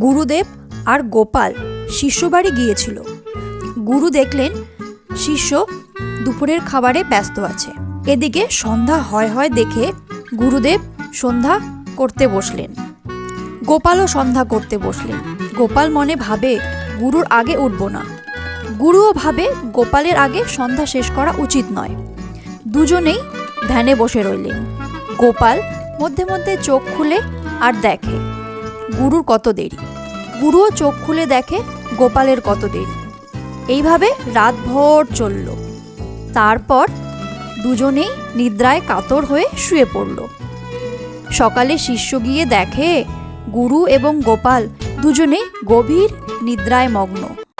গুরুদেব আর গোপাল শিষ্য বাড়ি গিয়েছিল। গুরু দেখলেন শিষ্য দুপুরের খাবারে ব্যস্ত আছে। এদিকে সন্ধ্যা হয় হয় দেখে গুরুদেব সন্ধ্যা করতে বসলেন। গোপালও সন্ধ্যা করতে বসলেন। গোপাল মনে ভাবে গুরুর আগে উঠব না। গুরুও ভাবে গোপালের আগে সন্ধ্যা শেষ করা উচিত নয়। দুজনেই ধ্যানে বসে রইলেন। গোপাল মধ্যে মধ্যে চোখ খুলে আর দেখে। গুরুর কত দেরি? গুরুও চোখ খুলে দেখে গোপালের কত দেরি। এইভাবে রাতভর চলল। তারপর দুজনেই নিদ্রায় কাতর হয়ে শুয়ে পড়ল। সকালে শিষ্য গিয়ে দেখে গুরু এবং গোপাল দুজনেই গভীর নিদ্রায় মগ্ন।